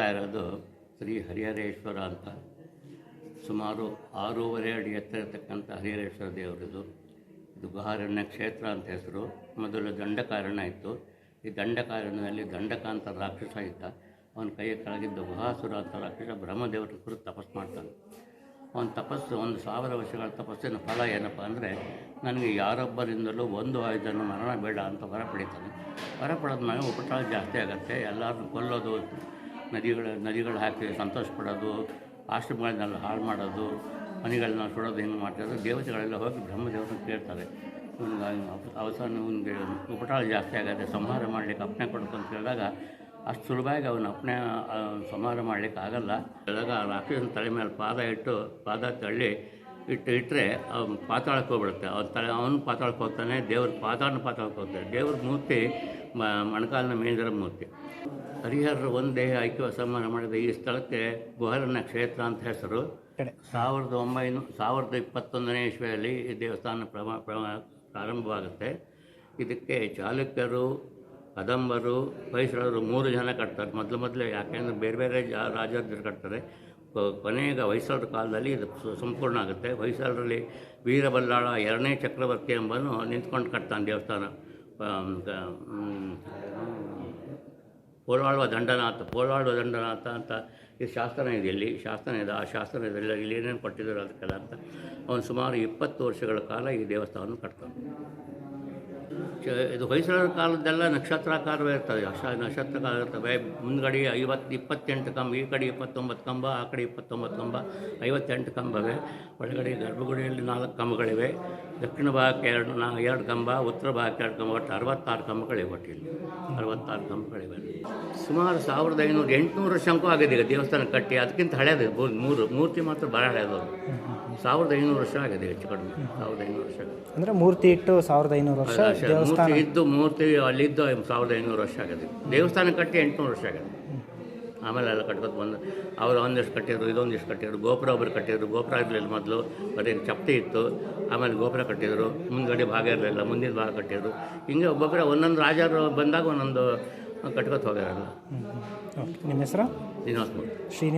ನೋಡ್ತಾ ಇರೋದು ಶ್ರೀ ಹರಿಹರೇಶ್ವರ ಅಂತ. ಸುಮಾರು ಆರೂವರೆ ಅಡಿ ಎತ್ತರ ಇರತಕ್ಕಂಥ ಹರಿಹರೇಶ್ವರ ದೇವರಿದು. ಇದು ಗುಹಾರಣ್ಯ ಕ್ಷೇತ್ರ ಅಂತ ಹೆಸರು. ಮೊದಲು ದಂಡಕಾರಣ್ಯ ಇತ್ತು. ಈ ದಂಡಕಾರಣ್ಯದಲ್ಲಿ ದಂಡಕ ಅಂತ ರಾಕ್ಷಸ ಇದ್ದ. ಅವನ ಕೈಯ ಕೆಳಗಿದ್ದ ಗುಹಾಸುರ ಅಂತ ರಾಕ್ಷಸ ಬ್ರಹ್ಮದೇವರ ಕುರಿತು ತಪಸ್ಸು ಮಾಡ್ತಾನೆ. ಅವನ ತಪಸ್ಸು, ಒಂದು ಸಾವಿರ ವರ್ಷಗಳ ತಪಸ್ಸಿನ ಫಲ ಏನಪ್ಪ ಅಂದರೆ, ನನಗೆ ಯಾರೊಬ್ಬರಿಂದಲೂ ಒಂದು ಆಯುಧನ ಮರಣ ಬೇಡ ಅಂತ ಹೊರ ಪಡಿತಾನೆ. ಹೊರ ಪಡೆದ ಮೇಲೆ ಉಪಟಳ ಜಾಸ್ತಿ ಆಗುತ್ತೆ, ಎಲ್ಲರನ್ನು ಕೊಲ್ಲೋದು ನದಿಗಳ, ನದಿಗಳು ಹಾಕಿ ಸಂತೋಷ ಪಡೋದು ಆಶ್ರಮಗಳನ್ನೆಲ್ಲ ಹಾಳು ಮಾಡೋದು, ಮನೆಗಳನ್ನ ಸುಡೋದು, ಹಿಂಗೆ ಮಾಡ್ತಾರೆ ದೇವತೆಗಳೆಲ್ಲ ಹೋಗಿ ಬ್ರಹ್ಮದೇವರನ್ನು ಕೇಳ್ತಾರೆ. ಅವಸಾನ ಒಂದು ಉಪಟಾಳ ಜಾಸ್ತಿ ಆಗುತ್ತೆ ಸಂಹಾರ ಮಾಡಲಿಕ್ಕೆ ಅಪ್ಪಣೆ ಕೊಡ್ತು ಅಂತ ಹೇಳಿದಾಗ ಅಷ್ಟು ಸುಲಭವಾಗಿ ಅವನ ಅಪ್ಣೆ ಸಂಹಾರ ಮಾಡಲಿಕ್ಕೆ ಆಗಲ್ಲ. ಹೇಳಿದಾಗ ರಾಕ್ಷಸನ ತಲೆ ಮೇಲೆ ಪಾದ ಇಟ್ಟು, ಪಾದ ತಳ್ಳಿ ಇಟ್ಟು ಇಟ್ಟರೆ ಅವ್ನು ಪಾತಾಳಕ್ಕೆ ಹೋಗ್ಬಿಡುತ್ತೆ. ಅವ್ನ ತಲೆ ಅವನು ಪಾತಾಳಕ್ಕೆ ಹೋಗ್ತಾನೆ ದೇವ್ರ ಪಾತಾಳನ ಪಾತಾಳಕ್ಕೆ ಹೋಗ್ತಾನೆ. ದೇವ್ರ ಮೂರ್ತಿ ಮಣಕಾಲನ ಮೇಲಿರೋ ಮೂರ್ತಿ. ಹರಿಹರರು ಒಂದು ದೇಹ ಐಕ್ಯ ಸಂಹಾರ ಮಾಡಿದ ಈ ಸ್ಥಳಕ್ಕೆ ಗುಹರನ ಕ್ಷೇತ್ರ ಅಂತ ಹೆಸರು. ಸಾವಿರದ ಒಂಬೈನೂರು ಸಾವಿರದ ಇಪ್ಪತ್ತೊಂದನೇ ಇಸ್ವಿಯಲ್ಲಿ ಈ ದೇವಸ್ಥಾನ ಪ್ರಮ ಪ್ರಮ ಪ್ರಾರಂಭವಾಗುತ್ತೆ. ಇದಕ್ಕೆ ಚಾಲುಕ್ಯರು ಕದಂಬರು ಹೊಯ್ಸಳರು ಮೂರು ಜನ ಕಟ್ತಾರೆ. ಮೊದಲು ಮೊದಲೇ ಯಾಕೆಂದರೆ ಬೇರೆ ಬೇರೆ ಜಾ ರಾಜರು ಕಟ್ತಾರೆ. ಕೊನೆಗೆ ಹೊಯ್ಸಳರ ಕಾಲದಲ್ಲಿ ಇದು ಸಂಪೂರ್ಣ ಆಗುತ್ತೆ. ಹೊಯ್ಸಳರಲ್ಲಿ ವೀರಬಲ್ಲಾಳ ಎರಡನೇ ಚಕ್ರವರ್ತಿ ಎಂಬನು ನಿಂತ್ಕೊಂಡು ಕಟ್ತಾನೆ ದೇವಸ್ಥಾನ. ಪೋಲಾಳುವ ದಂಡನಾಥ ಪೋಲಾಳುವ ದಂಡನಾಥ ಅಂತ ಈ ಶಾಸನ ಇದೆ ಇಲ್ಲಿ. ಶಾಸ್ತ್ರ ಇದೆ. ಆ ಶಾಸ್ತ್ರ ಇದೆಲ್ಲ ಇಲ್ಲಿ ಏನೇನು ಕೊಟ್ಟಿದ್ದಾರೆ ಅದಕ್ಕೆಲ್ಲ ಅಂತ ಅವನು ಸುಮಾರು ಇಪ್ಪತ್ತು ವರ್ಷಗಳ ಕಾಲ ಈ ದೇವಸ್ಥಾನವನ್ನು ಕಟ್ತಾನೆ. ಇದು ಹೊಯ್ಸಳರ ಕಾಲದ್ದೆಲ್ಲ ನಕ್ಷತ್ರಾಕಾರವೇ ಇರ್ತದೆ. ನಕ್ಷತ್ರಕಾರ ಇರ್ತವೆ ಮುಂದ್ಗಡೆ ಐವತ್ತು, ಇಪ್ಪತ್ತೆಂಟು ಕಂಬ, ಈ ಕಡೆ ಇಪ್ಪತ್ತೊಂಬತ್ತು ಕಂಬ, ಆ ಕಡೆ ಇಪ್ಪತ್ತೊಂಬತ್ತು ಕಂಬ, ಐವತ್ತೆಂಟು ಕಂಬವೆ. ಒಳಗಡೆ ಗರ್ಭಗುಡಿಯಲ್ಲಿ ನಾಲ್ಕು ಕಂಬಗಳಿವೆ. ದಕ್ಷಿಣ ಭಾಗಕ್ಕೆ ಎರಡು, ನಾ, ಎರಡು ಕಂಬ, ಉತ್ತರ ಭಾಗಕ್ಕೆ ಎರಡು ಕಂಬ, ಒಟ್ಟು ಅರವತ್ತಾರು ಕಂಬಗಳಿವೆ ಒಟ್ಟಿಲ್ಲಿ. ಅರವತ್ತಾರು ಕಂಬಗಳಿವೆ ಸುಮಾರು ಸಾವಿರದ ಐನೂರು ಎಂಟುನೂರು ಶಂಕು ಆಗಿದೆ ಈಗ ದೇವಸ್ಥಾನ ಕಟ್ಟಿ. ಅದಕ್ಕಿಂತ ಹಳೆಯದು ಮೂರು ಮೂರ್ತಿ ಮಾತ್ರ ಭಾಳ ಹಳೆಯದು. ಸಾವಿರದ ಐನೂರು ವರ್ಷ ಆಗಿದೆ ಹೆಚ್ಚು ಕಡಿಮೆ. ಸಾವಿರದ ಐನೂರು ವರ್ಷ ಅಂದರೆ ಮೂರ್ತಿ ಇಟ್ಟು ಸಾವಿರದ ಐನೂರು ವರ್ಷ. ಮೂರ್ತಿ ಇದ್ದು ಮೂರ್ತಿ ಅಲ್ಲಿದ್ದು ಸಾವಿರದ ಐನೂರು ವರ್ಷ ಆಗಿದೆ. ದೇವಸ್ಥಾನ ಕಟ್ಟಿ ಎಂಟುನೂರು ವರ್ಷ ಆಗಿದೆ. ಆಮೇಲೆ ಎಲ್ಲ ಕಟ್ಕೊತ ಬಂದು ಅವರು ಒಂದಿಷ್ಟು ಕಟ್ಟಿದ್ರು ಇದೊಂದಿಷ್ಟು ಕಟ್ಟಿದ್ರು ಗೋಪುರ ಒಬ್ಬರು ಕಟ್ಟಿದ್ರು. ಗೋಪುರ ಇರಲಿಲ್ಲ ಮೊದಲು ಬರೀ ಚಪ್ಪಟಿ ಇತ್ತು. ಆಮೇಲೆ ಗೋಪುರ ಕಟ್ಟಿದ್ರು ಮುಂದ್ಗಡೆ ಭಾಗ ಇರಲಿಲ್ಲ ಮುಂದಿನ ಭಾಗ ಕಟ್ಟಿದ್ರು. ಹಿಂಗೆ ಒಬ್ಬೊಬ್ಬರ ಒಂದೊಂದು ರಾಜರು ಬಂದಾಗ ಒಂದೊಂದು ಕಟ್ಕೊತ ಹೋಗ್ಯಾರಲ್ಲ ಓಕೆ ನಿಮ್ಮ ಹೆಸರು? ಶ್ರೀನಿವಾಸ ಶ್ರೀನಿವಾಸ